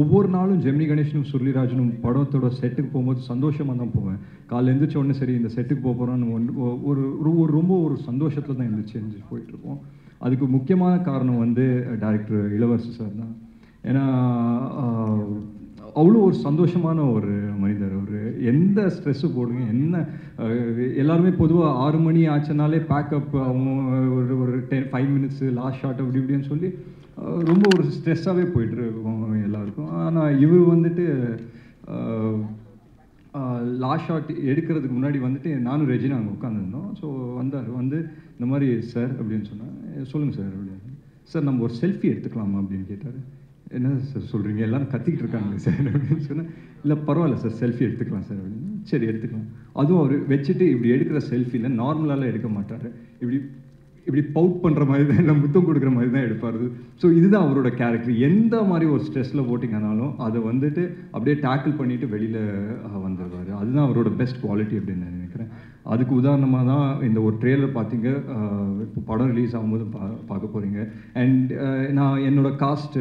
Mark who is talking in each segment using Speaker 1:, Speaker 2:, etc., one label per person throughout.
Speaker 1: ஒவ்வொரு நாளும் ஜெமினி கணேஷனும் சுருளிராஜனும் படத்தோட செட்டுக்கு போகும்போது சந்தோஷமாக தான் போவேன். காலைல எழுந்திரிச்ச உடனே சரி இந்த செட்டுக்கு போக போகிறோன்னு ஒரு ஒரு ஒரு ரொம்ப ஒரு சந்தோஷத்தில் தான் எழுந்திரிச்சு எழுந்திரிச்சு போயிட்டுருப்போம். அதுக்கு முக்கியமான காரணம் வந்து டேரக்டர் இளவரசு சார் தான். ஏன்னா அவ்வளோ ஒரு சந்தோஷமான ஒரு மனிதர் ஒரு எந்த ஸ்ட்ரெஸ்ஸு போடுங்க என்ன எல்லாருமே பொதுவாக ஆறு மணி ஆச்சுனாலே பேக்கப் அவங்க ஒரு ஒரு ten five minutes last shot அப்படி இப்படின்னு சொல்லி ரொம்ப ஒரு ஸ்ட்ரெஸ்ஸாகவே போயிட்டு இருக்கோம் எல்லாருக்கும். ஆனால் இவர் வந்துட்டு லாஸ்ட் ஷாட் எடுக்கிறதுக்கு முன்னாடி வந்துட்டு நானும் ரெஜினா அங்கே உட்காந்துருந்தோம் ஸோ வந்தார். வந்து இந்த மாதிரி சார் அப்படின்னு சொன்னேன் சொல்லுங்கள் சார் அப்படின்னு. சார் நம்ம ஒரு செல்ஃபி எடுத்துக்கலாமா? அப்படின்னு கேட்டார். என்ன சார் சொல்கிறீங்க எல்லாரும் கத்திக்கிட்டு இருக்காங்க சார் அப்படின்னு சொன்னேன் இல்லை பரவாயில்ல சார் செல்ஃபி எடுத்துக்கலாம் சார் அப்படின்னு. சரி எடுத்துக்கலாம். அதுவும் அவர் வச்சுட்டு இப்படி எடுக்கிற செல்ஃபியில் நார்மலாலாம் எடுக்க மாட்டார். இப்படி இப்படி பவுட் பண்ணுற மாதிரி தான் இல்லை முத்தம் கொடுக்குற மாதிரி தான் எடுப்பார். ஸோ இதுதான் அவரோட கேரக்டர் எந்த மாதிரி ஒரு ஸ்ட்ரெஸ்ஸில் போட்டிங்கனாலும் அதை வந்துட்டு அப்படியே டேக்கிள் பண்ணிட்டு வெளியில் வந்துடுவார் அதுதான் அவரோட பெஸ்ட் குவாலிட்டி அப்படின்னு நான் நினைக்கிறேன். அதுக்கு உதாரணமாக தான் இந்த ஒரு ட்ரெய்லர் பார்த்தீங்க இப்போ படம் ரிலீஸ் ஆகும்போது பா பார்க்க போகிறீங்க அண்ட் நான் என்னோடய காஸ்ட்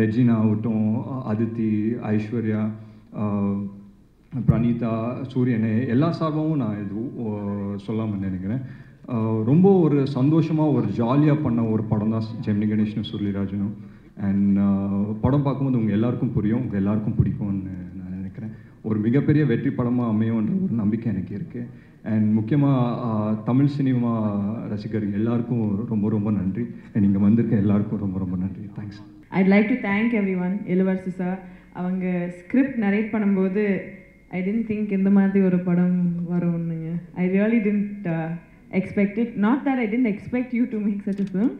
Speaker 1: ரெஜினா ஆகட்டும் அதித்தி ஐஸ்வர்யா பிரணீதா சூரியனே எல்லா சார்பாகவும் நான் எதுவும் சொல்லாமல் நினைக்கிறேன். ரொம்ப ஒரு சந்தோஷமாக ஒரு ஜாலியாக பண்ண ஒரு படம் தான் ஜெமினி கணேஷனும் சுருளிராஜனும் அண்ட் படம் பார்க்கும்போது உங்கள் எல்லாருக்கும் புரியும் உங்கள் எல்லாருக்கும் பிடிக்கும்னு நான் நினைக்கிறேன். ஒரு மிகப்பெரிய வெற்றி படமாக அமையும்ன்ற ஒரு நம்பிக்கை எனக்கு இருக்குது அண்ட் முக்கியமாக தமிழ் சினிமா ரசிகர்கள் எல்லாருக்கும் ரொம்ப ரொம்ப நன்றி. அண்ட் இங்கே வந்திருக்க எல்லாருக்கும் ரொம்ப ரொம்ப நன்றி. Thanks
Speaker 2: I'd like to thank everyone Ilavarasi sir அவங்க ஸ்கிரிப்ட் நரேட் பண்ணும்போது ஐ டென்ட் திங்க் இந்த மாதிரி ஒரு படம் வரும்னுங்க. I really didn't expected not that I didn't expect you to make such a film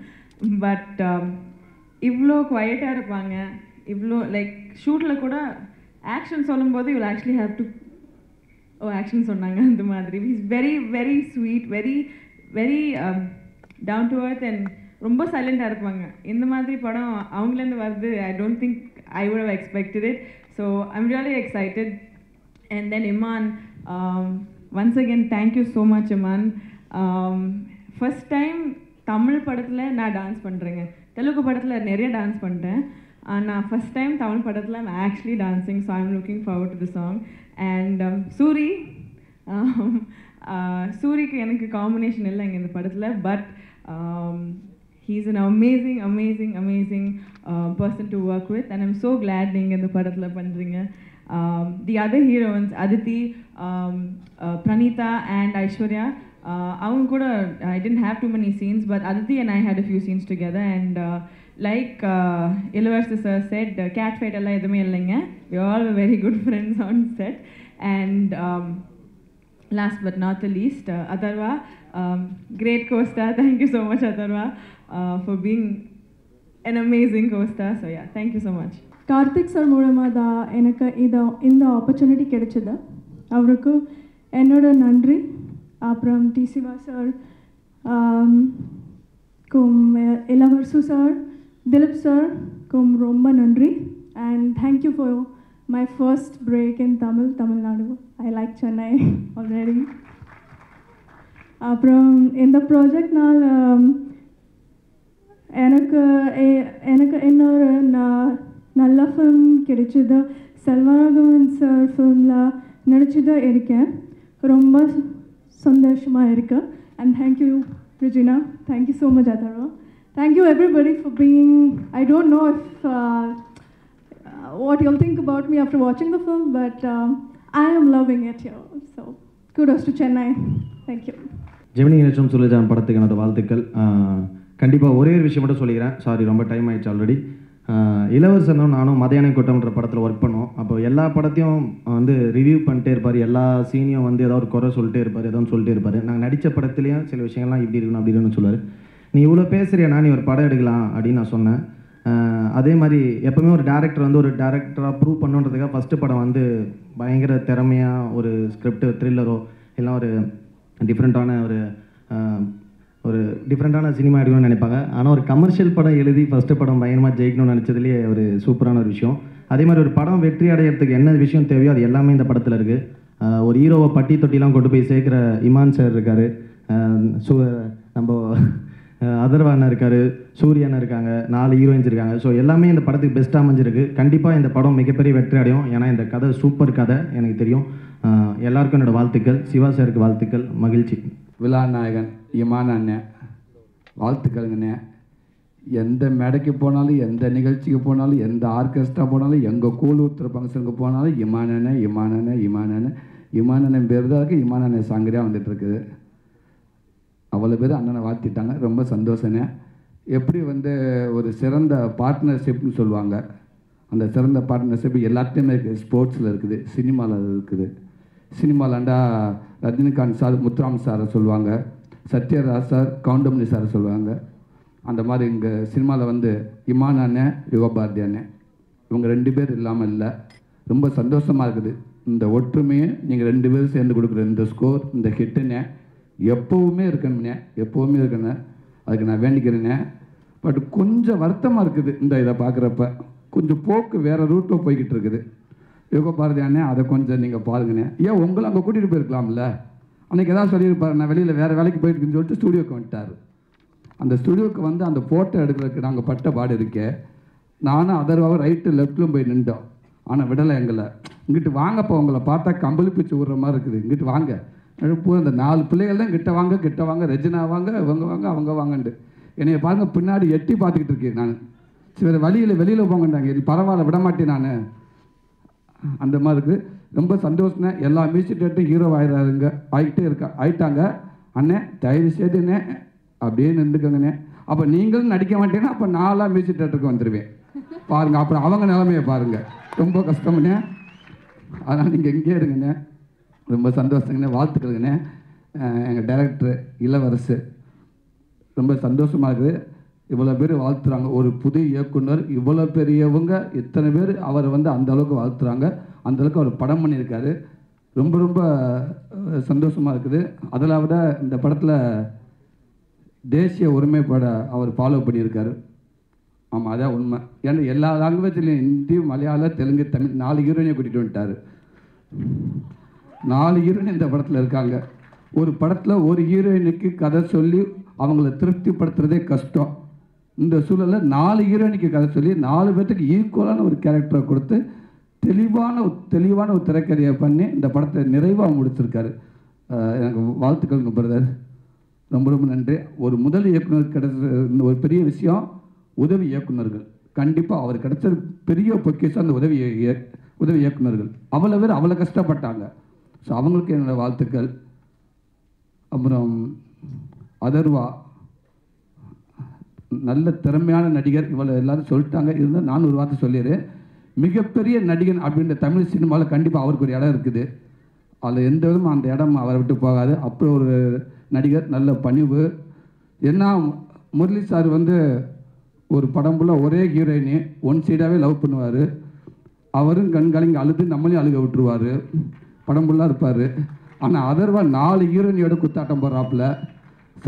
Speaker 2: but இவ்வளோ குவைட்டாக இருப்பாங்க. இவ்வளோ லைக் ஷூட்டில் கூட ஆக்ஷன் சொல்லும்போது you actually have to O action சொன்னாங்க அந்த மாதிரி. Is very very sweet very very down to earth and ரொம்ப சைலண்டாக இருப்பாங்க. இந்த மாதிரி படம் அவங்களேருந்து வருது I don't think I would have expected it so I'm really excited and then Imman once again thank you so much Imman first time Tamil படத்தில் நான் டான்ஸ் பண்ணுறேங்க தெலுங்கு படத்தில் நிறைய டான்ஸ் பண்ணிட்டேன் நான் ஃபஸ்ட் டைம் தமிழ் படத்தில் I'm actually dancing so I'm looking forward to the song and Soori சூரிக்கு எனக்கு combination இல்லை இங்கே இந்த படத்தில் but he's an amazing amazing amazing person to work with and I'm so glad நீங்கள் இந்த படத்தில் பண்ணுறீங்க the other heroines Aditi Pranitha and Aishwarya அவங்க கூட I didn't have too many scenes but Aditi and I had a few scenes together and like Ilavarasu sir set cat fight எல்லாம் எதுவுமே இல்லைங்க we all very good friends on set and last but not the least, uh, Atharva, um, great co-star. Thank you so much, Atharva, uh, for being an amazing co-star. So yeah, thank you so much.
Speaker 3: Karthik sir மூலமாக தான் எனக்கு இதை இந்த opportunity கிடைச்சது அவருக்கு என்னோட நன்றி அப்புறம் டி சிவா சார் கும் இளவரசு சார் திலீப் சார் கும் ரொம்ப நன்றி and thank you for my first break in Tamil Tamil Nadu I like Chennai already அப்புறம் இந்த ப்ராஜெக்ட்னால் எனக்கு எ- எனக்கு இன்னொரு ந- நல்ல ஃபிலிம் கிடைச்சது செல்வராகவன் சார் ஃபிலிமில் நடிச்சுட்டு இருக்கேன் ரொம்ப சந்தோஷமாக இருக்கு. And thank you Regina thank you so much Atharvaa thank you everybody for being I don't know if what you'll think about me after watching the film, but um, I am loving it here. So kudos to Chennai.
Speaker 4: Gemini Ganesan சொல்லிதான் படத்துக்கு எனது வாழ்த்துக்கள். கண்டிப்பாக ஒரே ஒரு விஷயம் மட்டும் சொல்லிக்கிறேன். சாரி ரொம்ப டைம் ஆயிடுச்சு ஆல்ரெடி இளவரசனும் நானும் மதியான கூட்டம்ன்ற படத்தில் ஒர்க் பண்ணோம். அப்போ எல்லா படத்தையும் வந்து ரிவ்யூ பண்ணிட்டே இருப்பார். எல்லா சீனையும் வந்து ஏதாவது ஒரு குறை சொல்லிட்டே இருப்பார் ஏதோ சொல்லிட்டே இருப்பார். நாங்கள் நடித்த படத்துலேயும் சில விஷயங்கள்லாம் இப்படி இருக்கணும் அப்படி இருக்கணும்னு சொல்லுவார். நீ இவ்வளோ பேசுறியா நீ ஒரு படம் எடுக்கலாம் அப்படின்னு நான் சொன்னேன். அதே மாதிரி எப்போவுமே ஒரு டேரக்டர் வந்து ஒரு டேரக்டராக ப்ரூவ் பண்ணுன்றதுக்காக ஃபஸ்ட்டு படம் வந்து பயங்கர திறமையாக ஒரு ஸ்கிரிப்ட் த்ரில்லரோ இல்லை ஒரு டிஃப்ரெண்ட்டான ஒரு ஒரு டிஃப்ரெண்ட்டான சினிமா எடுக்கணும்னு நினைப்பாங்க. ஆனால் ஒரு கமர்ஷியல் படம் எழுதி ஃபஸ்ட்டு படம் பயங்கரமாக ஜெயிக்கணும்னு நினச்சதுலேயே ஒரு சூப்பரான ஒரு விஷயம். அதே மாதிரி ஒரு படம் வெற்றி அடையிறதுக்கு என்ன விஷயம் தேவையோ அது எல்லாமே இந்த படத்தில் இருக்குது ஒரு ஹீரோவை பட்டி தொட்டிலாம் கொண்டு போய் சேர்க்குற இமான் சார் இருக்கார். சு நம்ம அதர்வா அண்ணன் இருக்காரு சூரிய அண்ணன் இருக்காங்க நாலு ஹீரோயின்ஸ் இருக்காங்க. ஸோ எல்லாமே இந்த படத்துக்கு பெஸ்ட்டாக அமைஞ்சிருக்கு. கண்டிப்பாக இந்த படம் மிகப்பெரிய வெற்றி அடையும். ஏன்னா இந்த கதை சூப்பர் கதை எனக்கு தெரியும். எல்லாருக்கும் என்னோட வாழ்த்துக்கள். சிவா சாருக்கு வாழ்த்துக்கள். மகிழ்ச்சி.
Speaker 5: விழாநாயகன் இமான அண்ணன் வாழ்த்துக்கள்ங்கண்ணே. எந்த மேடைக்கு போனாலும் எந்த நிகழ்ச்சிக்கு போனாலும் எந்த ஆர்கெஸ்ட்ரா போனாலும் எங்கள் கூழூத்துற ஃபங்க்ஷனுக்கு போனாலும் இமானண்ணே இமானண்ணே இமானண்ணே. இமானண்ணன் பேர் தான் இருக்குது இமானண்ணே சாங்கரியாக வந்துட்டுருக்குது அவ்வளோ பேர் அண்ணனை வாழ்த்திட்டாங்க. ரொம்ப சந்தோஷண்ணே எப்படி வந்து ஒரு சிறந்த பார்ட்னர்ஷிப்னு சொல்லுவாங்க. அந்த சிறந்த பார்ட்னர்ஷிப் எல்லாத்தையுமே இருக்குது ஸ்போர்ட்ஸில் இருக்குது சினிமாவில் இருக்குது. சினிமாலாண்டா ரஜினிகாந்த் சார் முத்துராம் சாரை சொல்லுவாங்க. சத்யராஜ் சார் கவுண்டமணி சாரை சொல்லுவாங்க. அந்த மாதிரி இங்கே சினிமாவில் வந்து இமான் அண்ணன் யுவபாரதி அண்ணன் இவங்க ரெண்டு பேர் இல்லாமல் இல்லை. ரொம்ப சந்தோஷமாக இருக்குது. இந்த ஒற்றுமையை நீங்கள் ரெண்டு பேரும் சேர்ந்து கொடுக்குற இந்த ஸ்கோர் இந்த ஹிட்டுனே எப்போவுமே இருக்கணும்னே எப்போவுமே இருக்கணும் அதுக்கு நான் வேண்டிக்கிறேனே. பட் கொஞ்சம் வருத்தமாக இருக்குது இந்த இதை பார்க்குறப்ப. கொஞ்சம் போக்கு வேறு ரூட்டில் போய்கிட்டு இருக்குது. யோகா பாரதி அண்ணே அதை கொஞ்சம் நீங்கள் பாருங்கண்ணே. ஏன் உங்களை அங்கே கூட்டிகிட்டு போயிருக்கலாம்ல? அன்றைக்கி எதாவது சொல்லியிருப்பாரு நான் வெளியில் வேறு வேலைக்கு போயிருக்குன்னு சொல்லிட்டு ஸ்டூடியோக்கு வந்துட்டார். அந்த ஸ்டுடியோவுக்கு வந்து அந்த ஃபோட்டோ எடுக்கிறதுக்கு நாங்கள் பட்ட பாடு இருக்கே. நானும் அதர்வாக ரைட்டு லெஃப்ட்லும் போய் நின்றோம். ஆனால் விடலை எங்களை. இங்கிட்டு வாங்கப்போ உங்களை பார்த்தா கம்பளி பிச்சு விடுற மாதிரி இருக்குது. இங்கிட்டு வாங்க. எழுப்பு அந்த நாலு பிள்ளைகள் தான் கிட்ட வாங்க கிட்ட வாங்க ரெஜினா வாங்க இவங்க வாங்க அவங்க வாங்கன்ட்டு. என்னைய பாருங்க பின்னாடி எட்டி பார்த்துக்கிட்டு இருக்கேன் நான். சரி வழியில் வெளியில் போங்கண்டாங்க இது பரவாயில்ல விட மாட்டேன் நான். அந்த மாதிரி இருக்குது. ரொம்ப சந்தோஷம்னா எல்லா மியூசிக் டேரக்டரும் ஹீரோ ஆயிடுறாருங்க ஆகிட்டே இருக்கா ஆயிட்டாங்க. அண்ணே தயவு செய்துண்ணே அப்படியே நின்றுக்கோங்கண்ணே. அப்போ நீங்களும் நடிக்க மாட்டேன்னா அப்போ நாலாக மியூசிக் டேட்டருக்கு வந்துடுவேன் பாருங்கள் அப்புறம் அவங்க நிலமையை பாருங்க. ரொம்ப கஷ்டம்ண்ணே. அதனால் நீங்கள் எங்கேயே இருங்கண்ணே. ரொம்ப சந்தோஷங்கண்ணே வாழ்த்துக்கள்ங்கண்ணே எங்கள் டைரக்டர் இளவரசு. ரொம்ப சந்தோஷமாக இருக்குது. இவ்வளோ பேர் வாழ்த்துறாங்க. ஒரு புது இயக்குனர் இவ்வளோ பெரியவங்க இத்தனை பேர் அவரை வந்து அந்த அளவுக்கு வாழ்த்துறாங்க. அந்தளவுக்கு அவர் படம் பண்ணியிருக்காரு. ரொம்ப ரொம்ப சந்தோஷமாக சந்தோஷமா இருக்குது. அதில் விட இந்த படத்தில் தேசிய ஒருமைப்பாட அவர் ஃபாலோ பண்ணியிருக்காரு. ஆமாம் அதான் உண்மை. ஏன்னா எல்லா லாங்குவேஜ்லையும் ஹிந்தி மலையாளம் தெலுங்கு தமிழ் நாலு ஹீரோயினை கூட்டிகிட்டு வந்துட்டார். நாலு ஹீரோயின் இந்த படத்தில் இருக்காங்க. ஒரு படத்தில் ஒரு ஹீரோயினுக்கு கதை சொல்லி அவங்கள திருப்திப்படுத்துறதே கஷ்டம். இந்த சூழலில் நாலு ஹீரோயினுக்கு கதை சொல்லி நாலு பேர்த்துக்கு ஈக்குவலான ஒரு கேரக்டரை கொடுத்து தெளிவான ஒரு தெளிவான ஒரு திரைக்கதையை பண்ணி இந்த படத்தை நிறைவாக முடிச்சிருக்காரு. எனக்கு வாழ்த்துக்கள்ங்க பிரதர் ரொம்ப ரொம்ப நன்றி. ஒரு முதல் இயக்குனர் கிடைச்ச இந்த ஒரு பெரிய விஷயம் உதவி இயக்குனர்கள். கண்டிப்பாக அவர் கிடைச்ச பெரிய பொக்கிஷம் அந்த உதவி இய- உதவி இயக்குனர்கள். அவ்வளோ பேர் அவ்வளோ கஷ்டப்பட்டாங்க. ஸோ அவங்களுக்கு என்னோடய வாழ்த்துக்கள். அப்புறம் அதர்வா. நல்ல திறமையான நடிகர். இவ்வளோ எல்லாரும் சொல்லிட்டாங்க. இருந்தால் நான் ஒரு வார்த்தை சொல்லிடுறேன். மிகப்பெரிய நடிகன் அப்படின்ற தமிழ் சினிமாவில் கண்டிப்பாக அவருக்கு ஒரு இடம் இருக்குது. அதில் எந்த விதமும் அந்த இடம் அவரை விட்டு போகாது. அப்புறம் ஒரு நடிகர் நல்ல பணிவு. ஏன்னா முரளி சார் வந்து ஒரு படம் ஃபுல்லாக ஒரே ஹீரோயினி ஒன் சைடாகவே லவ் பண்ணுவார். அவரும் கண்காலிங்க அழுது நம்மளையும் அழுக விட்டுருவார். படம் ஃபுல்லாக இருப்பார். ஆனால் அதர்வா நாலு ஹீரோனியோட குத்தாட்டம் போடுறாப்புல.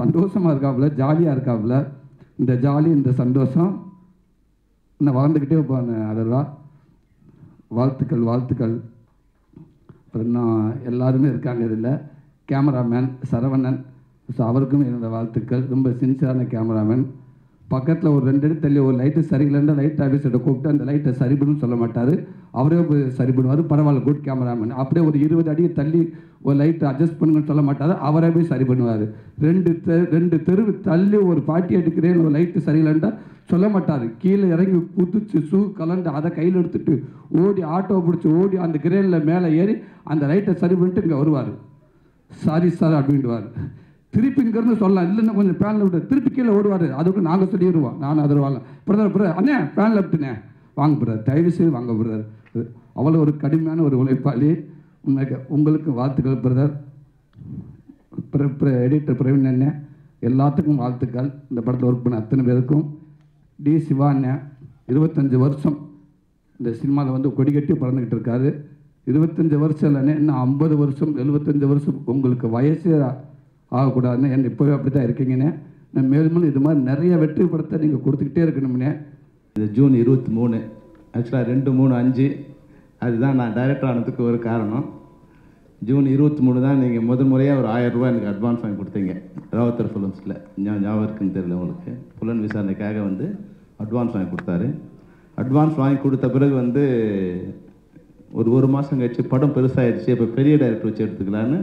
Speaker 5: சந்தோஷமாக இருக்காப்புல ஜாலியாக இருக்காப்புல. இந்த ஜாலி இந்த சந்தோஷம். இன்னும் வளர்ந்துக்கிட்டே போன அதர்வா? வாழ்த்துக்கள் வாழ்த்துக்கள். அப்புறம் இன்னும் எல்லாருமே இருக்காங்க இதில். கேமராமேன் சரவணன். ஸோ அவருக்கும் என்னோடய வாழ்த்துக்கள். ரொம்ப சின்சியரான கேமராமேன் பக்கத்தில் ஒரு ரெண்டு அடி தள்ளி ஒரு லைட்டு சரியில்லைன்னா லைட் ஆஃபீஸர்கிட்ட கூப்பிட்டு அந்த லைட்டை சரி பண்ணுன்னு சொல்ல மாட்டார். அவரே போய் சரி பண்ணுவார் பரவாயில்ல குட் கேமராமேன் அப்படியே ஒரு இருபது அடி தள்ளி ஒரு லைட்டை அட்ஜஸ்ட் பண்ணுங்கன்னு சொல்ல மாட்டார். அவரே போய் சரி பண்ணுவார் ரெண்டு தெ ரெண்டு தெருவு தள்ளி ஒரு பாட்டி எடுக்கிறேன் ஒரு லைட்டு சரியில்லைன்றா சொல்ல மாட்டார். கீழே இறங்கி குதிச்சு சூ கலந்து அதை கையில் எடுத்துட்டு ஓடி ஆட்டோ பிடிச்சி ஓடி அந்த கிரேனில் மேலே ஏறி அந்த லைட்டை சரி பண்ணிட்டு இங்கே வருவார். சாரி சார் அப்படின்ட்டுவார் திருப்பி இங்கேருந்து சொல்லலாம் இல்லைன்னா கொஞ்சம் பேனில் விட்டு திருப்பி கீழே ஓடுவார். அதுக்கு நாங்கள் சொல்லிடுவோம். நானும் அதில் வாங்க. பிரதர் பிரதர் அண்ணே பேனில் விட்டுனே வாங்க பிரதர். தயவு செய்து வாங்க பிரதர். அவ்வளோ ஒரு கடுமையான ஒரு உழைப்பாளி. உண்மைக்கு உங்களுக்கு வாழ்த்துக்கள் பிரதர். எடிட்டர் பிரவீன் அண்ணன் எல்லாத்துக்கும் வாழ்த்துக்கள். இந்த படத்தில் ஒர்க் பண்ண அத்தனை பேருக்கும். டி சிவா அண்ணன் இருபத்தஞ்சு வருஷம் இந்த சினிமாவில் வந்து கொடி கட்டி பறந்துக்கிட்டு இருக்காரு. இருபத்தஞ்சி வருஷம் இல்லைண்ணே இன்னும் ஐம்பது வருஷம் எழுபத்தஞ்சு வருஷம் உங்களுக்கு வயசு ஆகக்கூடாதுன்னு என்ன இப்போவே அப்படி தான் இருக்கீங்கண்ணே நான் மேலும் மேலும் இது மாதிரி நிறைய வெற்றி படத்தை நீங்கள் கொடுத்துக்கிட்டே இருக்கணும்னே.
Speaker 6: இது ஜூன் இருபத்தி மூணு. ஆக்சுவலாக ரெண்டு மூணு அஞ்சு அதுதான் நான் டைரக்டர் ஆனதுக்கு ஒரு காரணம். ஜூன் இருபத்தி மூணு தான் நீங்கள் முதல் முறையாக ஒரு ஆயிரம் ரூபாய் எனக்கு அட்வான்ஸ் வாங்கி கொடுத்தீங்க. ராவத்தர் ஃபிலிம்ஸில் ஞாபகம் இருக்குன்னு தெரியல உங்களுக்கு. புலன் விசாரணைக்காக வந்து அட்வான்ஸ் வாங்கி கொடுத்தாரு. அட்வான்ஸ் வாங்கி கொடுத்த பிறகு வந்து ஒரு ஒரு மாதம் கழிச்சு படம் பெருசாகிடுச்சு இப்போ பெரிய டைரக்டர் வச்சு எடுத்துக்கலான்னு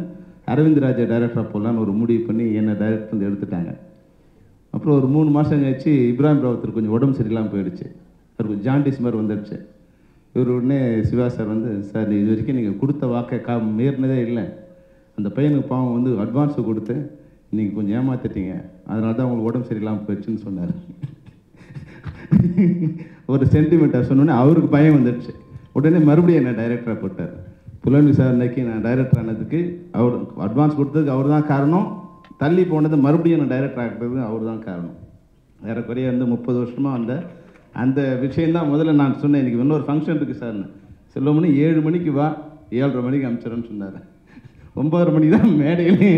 Speaker 6: அரவிந்த் ராஜா டைரக்டராக போடலான்னு ஒரு முடிவு பண்ணி என்னை டைரக்டர் வந்து எடுத்துட்டாங்க. அப்புறம் ஒரு மூணு மாதம் கழிச்சு இப்ராஹிம் ராவத்தர் கொஞ்சம் உடம்பு சரியில்லாமல் போயிடுச்சு. அவருக்கு ஜாண்டிஸ் மாதிரி வந்துடுச்சு. இவர் உடனே சிவா சார் வந்து சார் இது வரைக்கும் நீங்கள் கொடுத்த வாக்கை கா மீறினதே இல்லை. அந்த பையனுக்கு பாவம் வந்து அட்வான்ஸை கொடுத்து நீங்கள் கொஞ்சம் ஏமாத்திட்டீங்க. அதனால தான் உங்களுக்கு உடம்பு சரியில்லாமல் போயிடுச்சுன்னு சொன்னார். ஒரு சென்டிமெண்ட்டாக சொன்னோன்னே அவருக்கு பயம் வந்துடுச்சு. உடனே மறுபடியும் என்ன டைரக்டராக போட்டார். புலன் விசாரணைக்கு நான் டைரக்டர் ஆனதுக்கு அவர் அட்வான்ஸ் கொடுத்ததுக்கு அவர் தான் காரணம். தள்ளி போனது மறுபடியும் நான் டைரக்டர் ஆகிறது அவர் தான் காரணம். ஏறக்குறைய வந்து முப்பது வருஷமாக அந்த அந்த விஷயந்தான் முதல்ல நான் சொன்னேன். இன்றைக்கி இன்னொரு ஃபங்க்ஷன் இருக்குது சார்னு செல்வமணி ஏழு மணிக்கு வா ஏழரை மணிக்கு அனுப்பிச்சிடறேன்னு சொன்னார். ஒம்பதரை மணி தான் மேடையிலே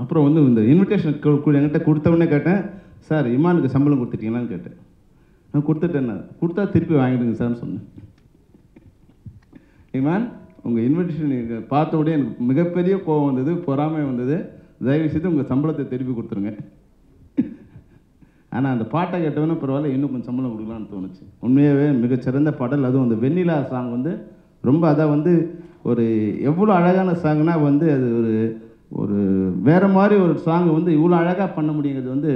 Speaker 6: அப்புறம் வந்து இந்த இன்விடேஷன் என்கிட்ட கொடுத்தவொடனே கேட்டேன். சார் இமானுக்கு சம்பளம் கொடுத்துட்டீங்களான்னு கேட்டேன். நான் கொடுத்துட்டேன் கொடுத்தா திருப்பி வாங்கிடுங்க சார்னு சொன்னேன். இமான் உங்கள் இன்விடேஷன் நீங்கள் பார்த்த உடனே எனக்கு மிகப்பெரிய கோவம் வந்தது பொறாமை வந்தது. தயவு செய்து உங்கள் சம்பளத்தை திருப்பி கொடுத்துருங்க. ஆனால் அந்த பாட்டை கேட்டவொன்னே பரவாயில்ல இன்னும் கொஞ்சம் சம்பளம் கொடுக்கலாம்னு தோணுச்சு. உண்மையாகவே மிகச்சிறந்த பாடல். அதுவும் அந்த வெண்ணிலா சாங் வந்து ரொம்ப அதான் வந்து ஒரு எவ்வளோ அழகான சாங்னா வந்து அது ஒரு ஒரு வேறு மாதிரி ஒரு சாங் வந்து இவ்வளோ அழகாக பண்ண முடியுங்கிறது வந்து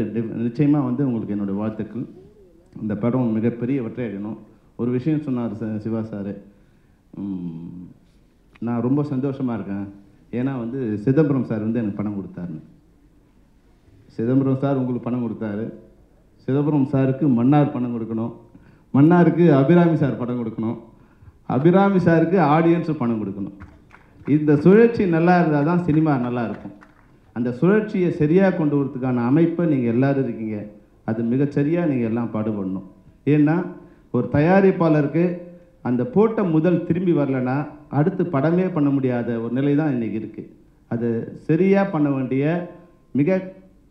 Speaker 6: நிச்சயமாக வந்து உங்களுக்கு என்னுடைய வாழ்த்துக்கள். இந்த படம் மிகப்பெரிய வெற்றி அடையணும். ஒரு விஷயம் சொன்னார் சிவா சார். நான் ரொம்ப சந்தோஷமாக இருக்கேன். ஏன்னா வந்து சிதம்பரம் சார் வந்து எனக்கு பணம் கொடுத்தாருன்னு. சிதம்பரம் சார் உங்களுக்கு பணம் கொடுத்தாரு. சிதம்பரம் சாருக்கு மன்னார் பணம் கொடுக்கணும். மன்னாருக்கு அபிராமி சார் பணம் கொடுக்கணும். அபிராமி சாருக்கு ஆடியன்ஸு பணம் கொடுக்கணும். இந்த சுழற்சி நல்லா இருந்தால் தான் சினிமா நல்லா இருக்கும். அந்த சுழற்சியை சரியாக கொண்டு வரதுக்கான அமைப்பை நீங்கள் எல்லாரும் இருக்கீங்க. அது மிகச்சரியாக நீங்கள் எல்லாம் பாடுபடணும். ஏன்னா ஒரு தயாரிப்பாளருக்கு அந்த போட்ட முதல் திரும்பி வரலன்னா அடுத்து படமே பண்ண முடியாத ஒரு நிலை தான் இன்றைக்கி இருக்குது அது சரியாக பண்ண வேண்டிய மிக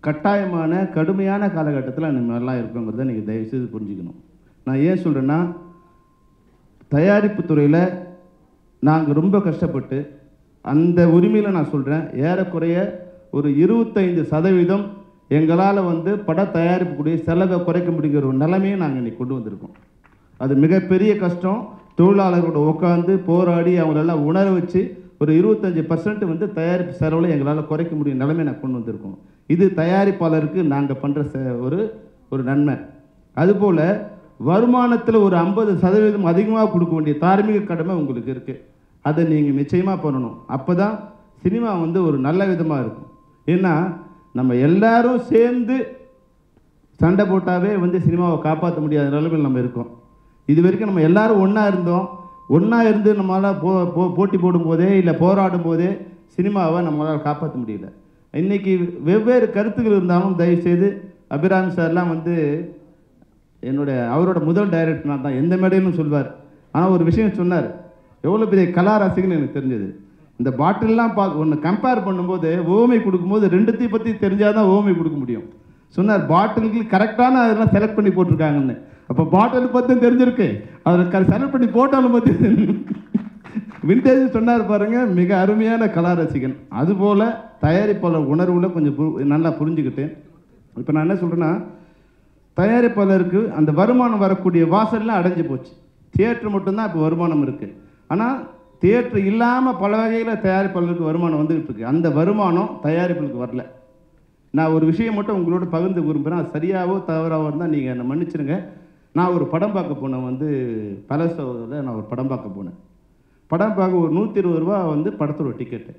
Speaker 6: கட்டாயமான கடுமையான காலகட்டத்தில் நம்ம நல்லா இருக்கோங்கிறத நீங்கள் தயவுசெய்து புரிஞ்சுக்கணும். நான் ஏன் சொல்கிறேன்னா தயாரிப்பு துறையில் நாங்கள் ரொம்ப கஷ்டப்பட்டு அந்த உரிமையில் நான் சொல்கிறேன் ஏறக்குறைய ஒரு இருபத்தைந்து சதவீதம் எங்களால் வந்து பட தயாரிப்புக்கூடிய செலவை குறைக்க முடியுங்கிற ஒரு நிலைமையை நாங்கள் இன்றைக்கி கொண்டு வந்திருக்கோம். அது மிகப்பெரிய கஷ்டம். தொழிலாளர்களோட உட்காந்து போராடி அவங்களெல்லாம் உணர வச்சு ஒரு இருபத்தஞ்சி பர்சன்ட் வந்து தயாரிப்பு செலவில் எங்களால் குறைக்க முடியும் நிலைமை நான் கொண்டு வந்திருக்கோம். இது தயாரிப்பாளருக்கு நாங்கள் பண்ணுற ஒரு ஒரு நன்மை. அதுபோல் வருமானத்தில் ஒரு ஐம்பது சதவீதம் அதிகமாக கொடுக்க வேண்டிய தார்மீக கடமை உங்களுக்கு இருக்குது அதை நீங்கள் நிச்சயமாக பண்ணணும். அப்போ தான் சினிமா வந்து ஒரு நல்ல விதமாக இருக்கும். ஏன்னா நம்ம எல்லாரும் சேர்ந்து சண்டை போட்டாவே வந்து சினிமாவை காப்பாற்ற முடியாத நிலைமையில் நம்ம இருக்கோம். இது வரைக்கும் நம்ம எல்லாரும் ஒன்றா இருந்தோம். ஒன்றா இருந்து நம்மளால் போ போ போட்டி போடும்போதே இல்லை போராடும் போதே சினிமாவை நம்மளால் காப்பாற்ற முடியல. இன்றைக்கி வெவ்வேறு கருத்துக்கள் இருந்தாலும் தயவுசெய்து அபிராமி சார்லாம் வந்து என்னுடைய அவரோட முதல் டைரக்டர் நான் தான். எந்த மேடையிலும் சொல்வார். ஆனால் ஒரு விஷயம் சொன்னார். எவ்வளோ பெரிய கலா ரசிகன்னு எனக்கு தெரிஞ்சது. இந்த பாட்டில்லாம் பா ஒன்று கம்பேர் பண்ணும்போது ஓமை கொடுக்கும்போது ரெண்டுத்தையும் பற்றி தெரிஞ்சால் தான் ஓமை கொடுக்க முடியும். சொன்னார் பாட்டிலுக்கு கரெக்டான அதெல்லாம் செலக்ட் பண்ணி போட்டிருக்காங்கன்னு. அப்போ பாட்டில் பற்றி தெரிஞ்சிருக்கு. அதில் செலக்ட் பண்ணி போட்டாலும் பற்றி விண்டேஜ் சொன்னார் பாருங்க மிக அருமையான கலா ரசிகன் அதுபோல் தயாரிப்பாளர் உணர்வில் கொஞ்சம் பு- நல்லா புரிஞ்சுக்கிட்டேன். இப்போ நான் என்ன சொல்கிறேன்னா தயாரிப்பாளருக்கு அந்த வருமானம் வரக்கூடிய வாசல்லாம் அடைஞ்சு போச்சு. தியேட்டர் மட்டும்தான் இப்போ வருமானம் இருக்குது ஆனால் தியேட்டர் இல்லாமல் பல வகையில் தயாரிப்பாளருக்கு வருமானம் வந்துகிட்டு இருக்கு. அந்த வருமானம் தயாரிப்புகளுக்கு வரல. நான் ஒரு விஷயம் மட்டும் உங்களோட பகிர்ந்து விரும்புகிறேன் அது சரியாகவோ தவறாகவோ இருந்தால் நீங்கள் என்னை மன்னிச்சிருங்க. நான் ஒரு படம் பார்க்க போனேன் வந்து பலசோவில் நான் ஒரு படம் பார்க்க போனேன். படம் பார்க்க ஒரு நூற்றி இருபது ரூபா வந்து படத்தோட டிக்கெட்டு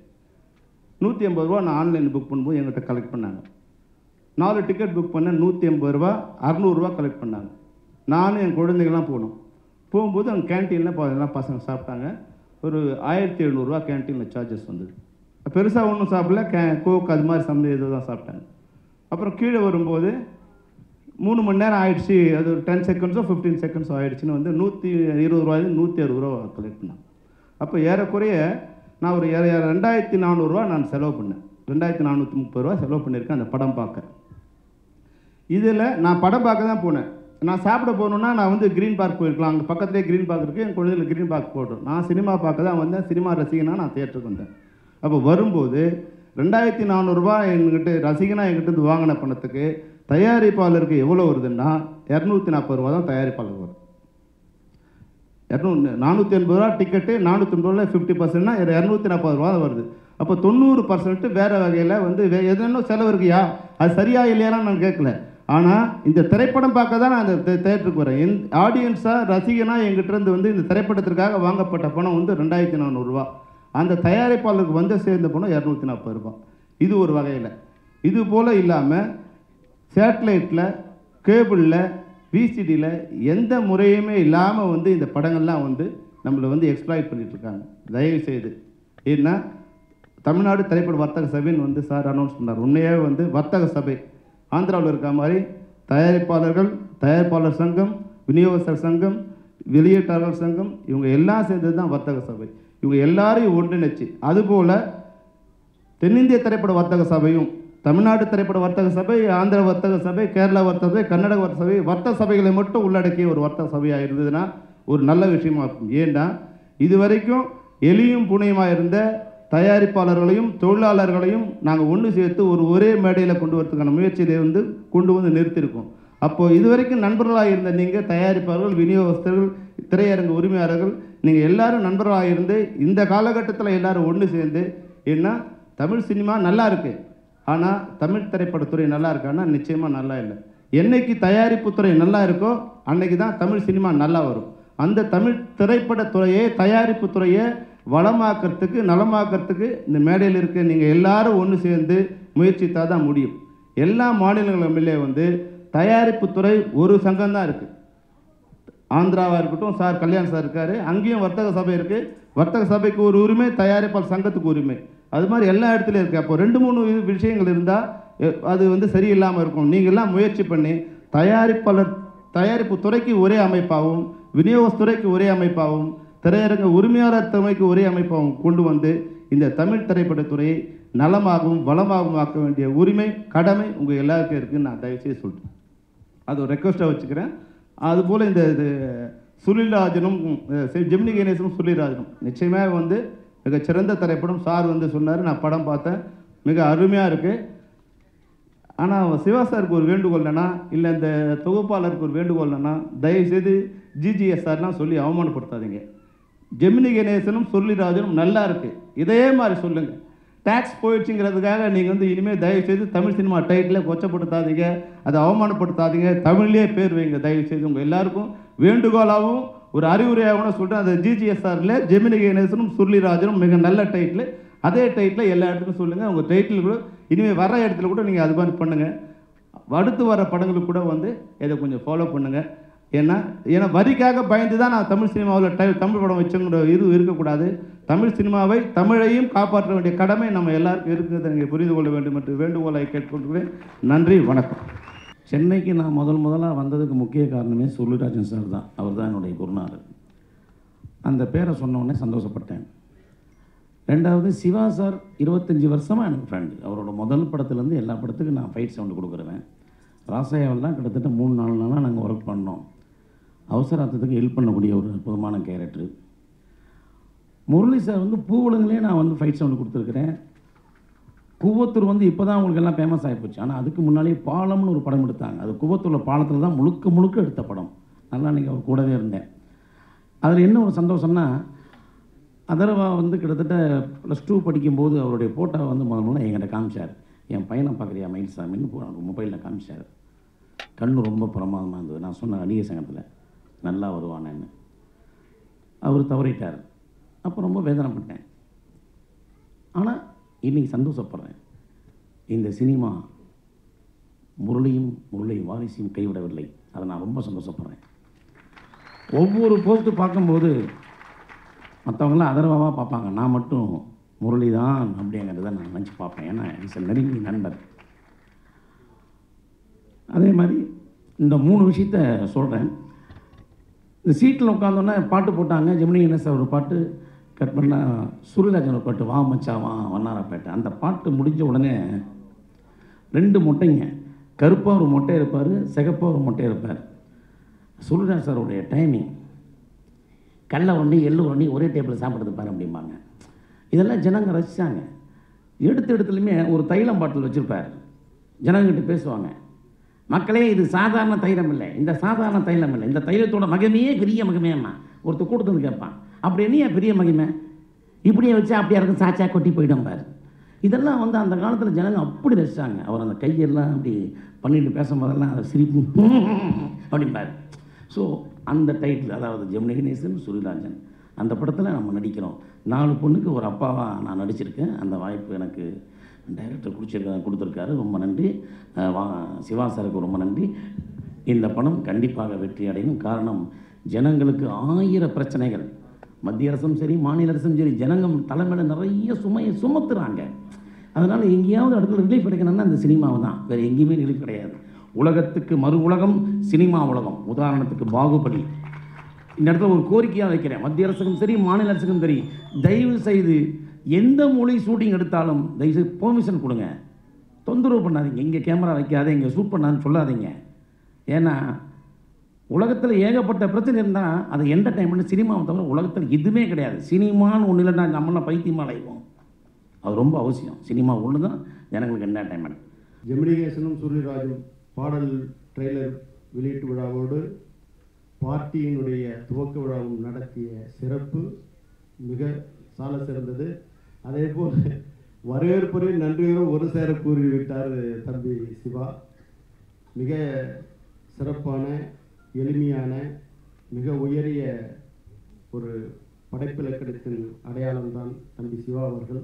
Speaker 6: நூற்றி ஐம்பது ரூபா நான் ஆன்லைன் புக் பண்ணும்போது எங்கிட்ட கலெக்ட் பண்ணாங்க. நாலு டிக்கெட் புக் பண்ணேன் நூற்றி ஐம்பது ரூபா அறநூறுரூவா கலெக்ட் பண்ணாங்க. நானும் என் குழந்தைகள்லாம் போனோம். போகும்போது அங்கே கேன்டீனில் எல்லாம் பசங்க சாப்பிட்டாங்க. ஒரு ஆயிரத்தி எழுநூறுவா கேன்டீனில் சார்ஜஸ் வந்தது. பெருசாக ஒன்றும் சாப்பிடல. கே கோக் அது மாதிரி சம்மந்தம் இதை தான் சாப்பிட்டாங்க. அப்புறம் கீழே வரும்போது மூணு மணி நேரம் ஆயிடுச்சு. அது ஒரு டென் செகண்ட்ஸோ ஃபிஃப்டீன் செகண்ட்ஸோ ஆயிடுச்சுன்னு வந்து நூற்றி இருபது ரூபாயிலும் நூற்றி அறுபது ரூபா கலெக்ட் பண்ணேன். அப்போ ஏறக்குறைய நான் ஒரு ரெண்டாயிரத்தி நானூறுரூவா நான் செலவு பண்ணேன். ரெண்டாயிரத்தி நானூற்றி முப்பது ரூபா செலவு பண்ணியிருக்கேன் அந்த படம் பார்க்க. இதில் நான் படம் பார்க்க தான் போனேன். நான் சாப்பிட போகணுன்னா நான் வந்து க்ரீன் பார்க் போயிருக்கலாம். அங்கே பக்கத்துலேயே க்ரீன் பார்க் இருக்குது என் குழந்தைகள் க்ரீன் பார்க் போட்டோம் நான் சினிமா பார்க்க தான் வந்தேன். சினிமா ரசிகனா நான் தேட்டருக்கு வந்தேன். அப்போ வரும்போது ரெண்டாயிரத்தி நானூறுரூவா என்கிட்ட ரசிகனா என்கிட்ட வாங்கின பணத்துக்கு தயாரிப்பாளருக்கு எவ்வளோ வருதுன்னா இரநூத்தி நாற்பது ரூபா தான் தயாரிப்பாளர் வரும். இரநூறு நானூற்றி எண்பது ரூபா டிக்கெட்டு நானூற்றி ஐம்பது ரூபா ஃபிஃப்டி பர்சன்ட்னா இரநூத்தி நாற்பது ரூபா தான் வருது. அப்போ தொண்ணூறு பர்சன்ட் வேறு வகையில் வந்து வே எதுன்னு செலவு இருக்கியா? அது சரியா இல்லையான்னு நான் கேட்கல. ஆனால் இந்த திரைப்படம் பார்க்க தான் நான் அந்த தேட்டருக்கு வரேன். என் ஆடியன்ஸாக ரசிகனாக எங்கிட்டருந்து வந்து இந்த திரைப்படத்திற்காக வாங்கப்பட்ட பணம் வந்து ரெண்டாயிரத்தி நானூறுரூவா அந்த தயாரிப்பாளருக்கு வந்து சேர்ந்த பணம் இரநூத்தி நாற்பது ரூபா. இது ஒரு வகையில். இது போல் இல்லாமல் சேட்டலைட்டில் கேபிளில் விசிடியில் எந்த முறையுமே இல்லாமல் வந்து இந்த படங்கள்லாம் வந்து நம்மளை வந்து எக்ஸ்ப்ளாய்ட் பண்ணிகிட்ருக்காங்க இருக்காங்க தயவு செய்து ஏன்னா தமிழ்நாடு திரைப்பட வர்த்தக சபைன்னு வந்து சார் அனௌன்ஸ் பண்ணார். உண்மையாக வந்து வர்த்தக சபை. ஆந்திராவில் இருக்க மாதிரி தயாரிப்பாளர்கள் தயாரிப்பாளர் சங்கம் விநியோகஸ்தர் சங்கம் வெளியீட்டாளர் சங்கம் இவங்க எல்லாம் சேர்ந்தது தான் வர்த்தக சபை. இவங்க எல்லாரையும் ஒன்றிணைச்சு. அதுபோல் தென்னிந்திய திரைப்பட வர்த்தக சபையும் தமிழ்நாடு திரைப்பட வர்த்தக சபை ஆந்திர வர்த்தக சபை கேரளா வர்த்தக சபை கர்நாடக வர்த்தக சபை வர்த்தக சபைகளை மட்டும் உள்ளடக்கிய ஒரு வர்த்தக சபையாக இருந்ததுன்னா ஒரு நல்ல விஷயமா இருக்கும். ஏன்னா இது வரைக்கும் எலியும் புனையுமா இருந்த தயாரிப்பாளர்களையும் தொழிலாளர்களையும் நாங்கள் ஒன்று சேர்த்து ஒரு ஒரே மேடையில் கொண்டு வரதுக்கான முயற்சியை வந்து கொண்டு வந்து நிறுத்தியிருக்கோம். அப்போ இதுவரைக்கும் நண்பர்களாக இருந்த நீங்கள் தயாரிப்பாளர்கள் விநியோகஸ்தர்கள் திரையரங்கு உரிமையாளர்கள் நீங்கள் எல்லாரும் நண்பர்களாக இருந்து இந்த காலகட்டத்தில் எல்லாரும் ஒன்று சேர்ந்து ஏன்னா தமிழ் சினிமா நல்லா இருக்குது ஆனால் தமிழ் திரைப்படத்துறை நல்லா இருக்கான்னா நிச்சயமாக நல்லா இல்லை. என்னைக்கு தயாரிப்புத்துறை நல்லா இருக்கோ அன்னைக்கு தான் தமிழ் சினிமா நல்லா வரும். அந்த தமிழ் திரைப்படத்துறையை தயாரிப்பு துறையை வளமாக்கிறதுக்கு நலமாக்கிறதுக்கு இந்த மேடையில் இருக்க நீங்கள் எல்லாரும் ஒன்று சேர்ந்து முயற்சித்தால் தான் முடியும். எல்லா மாநிலங்களிலே வந்து தயாரிப்புத்துறை ஒரு சங்கம் தான் இருக்குது ஆந்திராவாக இருக்கட்டும் சார் கல்யாண் சார் இருக்கார். அங்கேயும் வர்த்தக சபை இருக்குது வர்த்தக சபைக்கு ஒரு உரிமை தயாரிப்பாளர் சங்கத்துக்கு உரிமை. அது மாதிரி எல்லா இடத்துலையும் இருக்குது அப்போ ரெண்டு மூணு வி- விஷயங்கள் இருந்தால் அது வந்து சரியில்லாமல் இருக்கும். நீங்கள்லாம் முயற்சி பண்ணி தயாரிப்பாளர் தயாரிப்பு துறைக்கு ஒரே அமைப்பாகவும் விநியோகத்துறைக்கு ஒரே அமைப்பாகவும் திரையரங்க உரிமையாளர் துறைக்கு ஒரே அமைப்பாகவும் கொண்டு வந்து இந்த தமிழ் திரைப்படத்துறையை நலமாகவும் வளமாகவும் ஆக்க வேண்டிய உரிமை கடமை உங்கள் எல்லாருக்கும் இருக்குதுன்னு நான் தயவுசெய்து சொல்கிறேன் அது ஒரு ரெக்வஸ்ட்டாக வச்சுக்கிறேன். அதுபோல் இந்த இது சுனில்ராஜனும் ஜெமினி கணேசனும் சுனில்ராஜனும் நிச்சயமாக வந்து மிக சிறந்த திரைப்படம் சார் வந்து சொன்னார். நான் படம் பார்த்தேன். மிக அருமையாக இருக்குது ஆனால் சிவா சாருக்கு ஒரு வேண்டுகோள் என்னென்னா இல்லை இந்த தொகுப்பாளருக்கு ஒரு வேண்டுகோள் என்னென்னா தயவுசெய்து ஜிஜிஎஸ்ஆர்லாம் சொல்லி அவமானப்படுத்தாதீங்க. ஜெமினி கணேசனும் சொல்லிராஜனும் நல்லா இருக்குது இதே மாதிரி சொல்லுங்கள் டேக்ஸ் போயிடுச்சுங்கிறதுக்காக நீங்கள் வந்து இனிமேல் தயவுசெய்து தமிழ் சினிமா டைட்டில் கொச்சப்படுத்தாதீங்க. அதை அவமானப்படுத்தாதீங்க. தமிழ்லேயே பேர் வைங்க தயவுசெய்து. உங்கள் எல்லாருக்கும் வேண்டுகோளாகவும் ஒரு அறிவுரையாகவும் சொல்கிறேன் அந்த ஜிஜிஎஸ்ஆரில் ஜெமினி கணேசனும் சுருளிராஜனும் மிக நல்ல டைட்டில் அதே டைட்டில் எல்லா இடத்துக்கும் சொல்லுங்கள் உங்கள் டைட்டில் கூட இனிமேல் வர இடத்துல கூட நீங்கள் அது மாதிரி பண்ணுங்கள் அடுத்து வர படங்களுக்கு கூட வந்து இதை கொஞ்சம் ஃபாலோ பண்ணுங்கள் ஏன்னா ஏன்னா வரிக்காக பயந்து தான் நான் தமிழ் சினிமாவில் டை தமிழ் படம் வச்சுங்கிற இது இருக்கக்கூடாது. தமிழ் சினிமாவை தமிழையும் காப்பாற்ற வேண்டிய கடமை நம்ம எல்லாருக்கும் இருக்குது நீங்கள் புரிந்து கொள்ள வேண்டும் என்று வேண்டுகோளை கேட்டுக்கொள்கிறேன். நன்றி வணக்கம்.
Speaker 7: சென்னைக்கு நான் முதல் முதலாக வந்ததுக்கு முக்கிய காரணமே சுருளிராஜன் சார் தான். அவர் தான் என்னுடைய குருநாதர். அந்த பேரை சொன்னோடனே சந்தோஷப்பட்டேன். ரெண்டாவது சிவா சார் இருபத்தஞ்சி வருஷமாக எனக்கு ஃப்ரெண்டு அவரோட முதல் படத்துலேருந்து எல்லா படத்துக்கும் நான் ஃபைட் சவுண்டு கொடுக்குறேன் ராசையாவில் தான் கிட்டத்தட்ட மூணு நாலு நாளாக நாங்கள் ஒர்க் பண்ணோம். அவசராத்தத்துக்கு ஹெல்ப் பண்ணக்கூடிய ஒரு அற்புதமான கேரக்டரு முரளி சார் வந்து பூவுலங்களே நான் வந்து ஃபைட் சவுண்டு கொடுத்துருக்குறேன். கூவத்தூர் வந்து இப்போ தான் அவங்களுக்கு எல்லாம் ஃபேமஸ் ஆகிப்போச்சு ஆனால் அதுக்கு முன்னாலே பாலம்னு ஒரு படம் எடுத்தாங்க. அது கூவத்தூரில் பாலத்தில் தான் முழுக்க முழுக்க எடுத்த படம். நல்லா அன்றைக்கி அவர் கூடவே இருந்தேன். அதில் என்ன ஒரு சந்தோஷம்னா அதர்வா வந்து கிட்டத்தட்ட ப்ளஸ் டூ படிக்கும்போது அவருடைய ஃபோட்டோவை வந்து முதல் முதல்ல என்கிட்ட காமிச்சார். என் பையனை பார்க்குறியா மயில்சாமின்னு மொபைலில் காமிச்சார். கண்ணு ரொம்ப பிரமாதமாக இருந்தது. நான் சொன்ன அடிய சங்கத்தில் நல்லா வருவானேன்னு. அவர் தவறிட்டார். அப்போ ரொம்ப வேதனைப்பட்டேன் ஆனால் இன்றைக்கி சந்தோஷப்படுறேன். இந்த சினிமா முரளியும் முரளி வாரிசையும் கைவிடவில்லை. அதை நான் ரொம்ப சந்தோஷப்படுறேன். ஒவ்வொரு போஸ்ட்டு பார்க்கும்போது மற்றவங்களாம் அதர்வாவாக பார்ப்பாங்க. நான் மட்டும் முரளி தான் அப்படிங்கிறத நான் நினச்சி பார்ப்பேன். ஏன்னா இட்ஸ் நெருங்கி நண்பர். அதே மாதிரி இந்த மூணு விஷயத்த சொல்கிறேன் இந்த சீட்டில் உட்காந்தோன்னே பாட்டு போட்டாங்க. ஜெமினி சார் ஒரு பாட்டு. கட் பண்ணால் சூரியராஜன் பாட்டு வா மச்சா வா வண்ணாரப்பேட்டை அந்த பாட்டு முடிஞ்ச உடனே ரெண்டு மொட்டைங்க. கருப்பாக ஒரு மொட்டை இருப்பார் சிகப்பாக ஒரு மொட்டை இருப்பார். சொல்லுறேன் சாருடைய டைமிங் கடலை உருண்டி எள்ளு உருண்டி ஒரே டேபிளில் சாப்பிட்றது பாரு அப்படிம்பாங்க. இதெல்லாம் ஜனங்க ரசித்தாங்க எடுத்த இடத்துலையுமே ஒரு தைலம் பாட்டில் வச்சுருப்பார். ஜனங்கிட்ட பேசுவாங்க. மக்களே இது சாதாரண தைலம் இல்லை. இந்த சாதாரண தைலம் இல்லை. இந்த தைலத்தோட மகமையே பெரிய மகிமையம்மா. ஒருத்தர் கூட்டத்து வந்து கேட்பான். அப்படி என்னையா பெரிய மகிமை. இப்படியே வச்சா அப்படியே இருக்கும் சாச்சா கொட்டி போயிடும் பாரு. இதெல்லாம் வந்து அந்த காலத்தில் ஜனங்க அப்படி ரசித்தாங்க அவர் அந்த கையெல்லாம் அப்படி பண்ணிட்டு பேசும்போதெல்லாம் அதை சிரிப்பு அப்படிம்பார். ஸோ அந்த டைட்டில் அதாவது ஜெமினி கணேசன் சுரிராஜன் அந்த படத்தில் நம்ம நடிக்கிறோம். நாலு பொண்ணுக்கு ஒரு அப்பாவாக நான் நடிச்சிருக்கேன். அந்த வாய்ப்பு எனக்கு டைரக்டர் குடிச்சிருக்க கொடுத்துருக்காரு. ரொம்ப நன்றி. வா சிவா சாருக்கு ரொம்ப நன்றி. இந்த படம் கண்டிப்பாக வெற்றி அடையும். காரணம் ஜனங்களுக்கு ஆயிரம் பிரச்சனைகள். மத்திய அரசும் சரி மாநில அரசும் சரி ஜனங்கள் தலைமையில் நிறைய சுமையை சுமத்துறாங்க. அதனால் எங்கேயாவது இடத்துல ரிலீஃப் கிடைக்கணும்னா அந்த சினிமாவை தான். வேறு எங்கேயுமே ரிலீஃப் கிடையாது. உலகத்துக்கு மறு உலகம் சினிமா உலகம். உதாரணத்துக்கு பாகுபலி. இந்த இடத்துல ஒரு கோரிக்கையாக வைக்கிறேன். மத்திய அரசுக்கும் சரி மாநில அரசுக்கும் சரி தயவு செய்து எந்த மொழி ஷூட்டிங் எடுத்தாலும் தயவு செய்து பெர்மிஷன் கொடுங்க. தொந்தரவு பண்ணாதீங்க. இங்கே கேமரா வைக்காத இங்கே ஷூட் பண்ணான்னு சொல்லாதீங்க. ஏன்னா உலகத்தில் ஏகப்பட்ட பிரச்சனை இருந்தால் அது என்டர்டைன்மெண்ட் சினிமாவை தவிர உலகத்தில் எதுவுமே கிடையாது. சினிமான்னு ஒன்று இல்லைன்னா நம்மளாம் பைத்தியமாக அலைவோம் அது ரொம்ப அவசியம். சினிமா ஒன்று தான் ஜனங்களுக்கு என்டர்டைன்மெண்ட்
Speaker 8: ஜெமினிகேசனும் சூரியராஜும் பாடல் ட்ரெய்லர் வெளியீட்டு விழாவோடு பார்ட்டியினுடைய துவக்க விழாவும் நடத்திய சிறப்பு மிக சால சிறந்தது. அதே போல் வரவேற்புரை நன்றிகளும் ஒரு சேர கூறிவிட்டார் தம்பி சிவா. மிக சிறப்பான எளிமையான மிக உயரிய ஒரு படைப்பிலக்கணத்தின் அடையாளம்தான் தம்பி சிவா அவர்கள்.